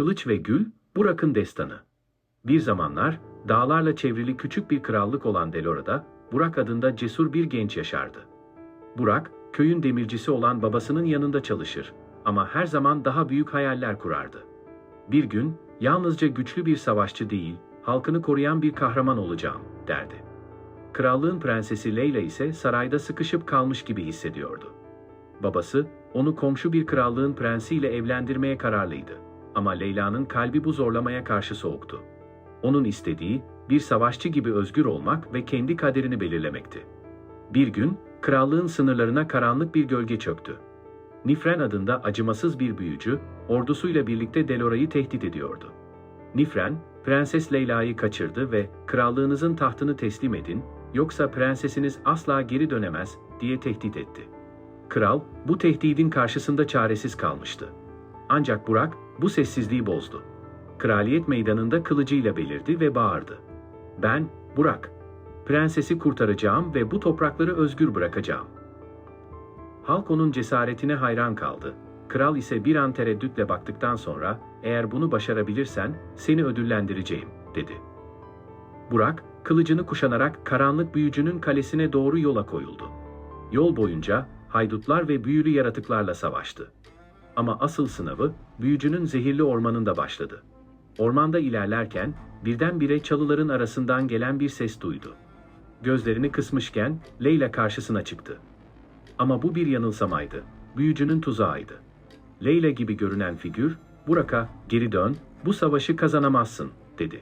Kılıç ve Gül, Burak'ın destanı. Bir zamanlar, dağlarla çevrili küçük bir krallık olan Delora'da, Burak adında cesur bir genç yaşardı. Burak, köyün demircisi olan babasının yanında çalışır ama her zaman daha büyük hayaller kurardı. Bir gün, yalnızca güçlü bir savaşçı değil, halkını koruyan bir kahraman olacağım, derdi. Krallığın prensesi Leyla ise sarayda sıkışıp kalmış gibi hissediyordu. Babası, onu komşu bir krallığın prensiyle evlendirmeye kararlıydı. Ama Leyla'nın kalbi bu zorlamaya karşı soğuktu. Onun istediği, bir savaşçı gibi özgür olmak ve kendi kaderini belirlemekti. Bir gün, krallığın sınırlarına karanlık bir gölge çöktü. Nifren adında acımasız bir büyücü, ordusuyla birlikte Delora'yı tehdit ediyordu. Nifren, Prenses Leyla'yı kaçırdı ve krallığınızın tahtını teslim edin, yoksa prensesiniz asla geri dönemez diye tehdit etti. Kral, bu tehdidin karşısında çaresiz kalmıştı. Ancak Burak, bu sessizliği bozdu. Kraliyet meydanında kılıcıyla belirdi ve bağırdı. Ben, Burak, prensesi kurtaracağım ve bu toprakları özgür bırakacağım. Halk onun cesaretine hayran kaldı. Kral ise bir an tereddütle baktıktan sonra, eğer bunu başarabilirsen seni ödüllendireceğim, dedi. Burak, kılıcını kuşanarak karanlık büyücünün kalesine doğru yola koyuldu. Yol boyunca haydutlar ve büyülü yaratıklarla savaştı. Ama asıl sınavı büyücünün zehirli ormanında başladı. Ormanda ilerlerken birdenbire çalıların arasından gelen bir ses duydu. Gözlerini kısmışken Leyla karşısına çıktı. Ama bu bir yanılsamaydı. Büyücünün tuzağıydı. Leyla gibi görünen figür, Burak'a geri dön, bu savaşı kazanamazsın, dedi.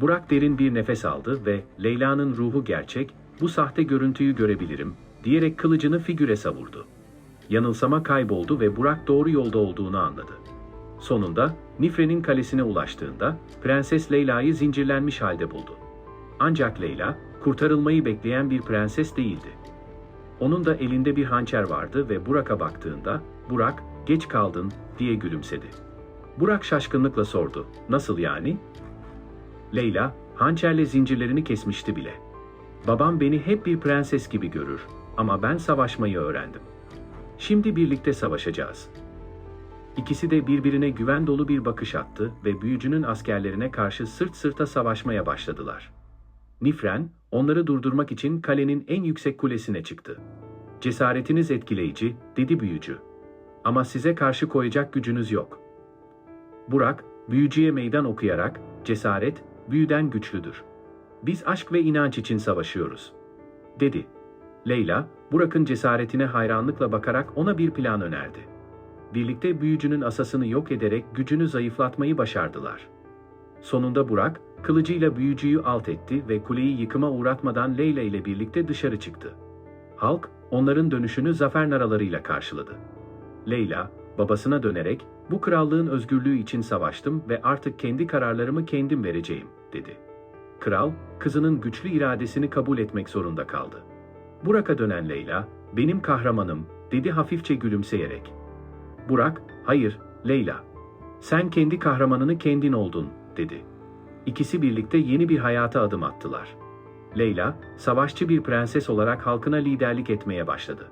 Burak derin bir nefes aldı ve Leyla'nın ruhu gerçek, bu sahte görüntüyü görebilirim, diyerek kılıcını figüre savurdu. Yanılsama kayboldu ve Burak doğru yolda olduğunu anladı. Sonunda Nifre'nin kalesine ulaştığında Prenses Leyla'yı zincirlenmiş halde buldu. Ancak Leyla kurtarılmayı bekleyen bir prenses değildi. Onun da elinde bir hançer vardı ve Burak'a baktığında Burak geç kaldın diye gülümsedi. Burak şaşkınlıkla sordu. Nasıl yani? Leyla hançerle zincirlerini kesmişti bile. Babam beni hep bir prenses gibi görür ama ben savaşmayı öğrendim. Şimdi birlikte savaşacağız. İkisi de birbirine güven dolu bir bakış attı ve büyücünün askerlerine karşı sırt sırta savaşmaya başladılar. Nifren, onları durdurmak için kalenin en yüksek kulesine çıktı. Cesaretiniz etkileyici, dedi büyücü. Ama size karşı koyacak gücünüz yok. Burak, büyücüye meydan okuyarak, cesaret, büyüden güçlüdür. Biz aşk ve inanç için savaşıyoruz, dedi. Leyla, Burak'ın cesaretine hayranlıkla bakarak ona bir plan önerdi. Birlikte büyücünün asasını yok ederek gücünü zayıflatmayı başardılar. Sonunda Burak, kılıcıyla büyücüyü alt etti ve kuleyi yıkıma uğratmadan Leyla ile birlikte dışarı çıktı. Halk, onların dönüşünü zafer naralarıyla karşıladı. Leyla, babasına dönerek, bu krallığın özgürlüğü için savaştım ve artık kendi kararlarımı kendim vereceğim, dedi. Kral, kızının güçlü iradesini kabul etmek zorunda kaldı. Burak'a dönen Leyla, benim kahramanım, dedi hafifçe gülümseyerek. Burak, hayır, Leyla. Sen kendi kahramanını kendin oldun, dedi. İkisi birlikte yeni bir hayata adım attılar. Leyla, savaşçı bir prenses olarak halkına liderlik etmeye başladı.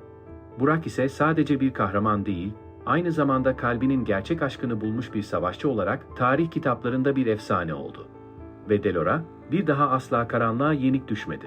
Burak ise sadece bir kahraman değil, aynı zamanda kalbinin gerçek aşkını bulmuş bir savaşçı olarak tarih kitaplarında bir efsane oldu. Ve Delora, bir daha asla karanlığa yenik düşmedi.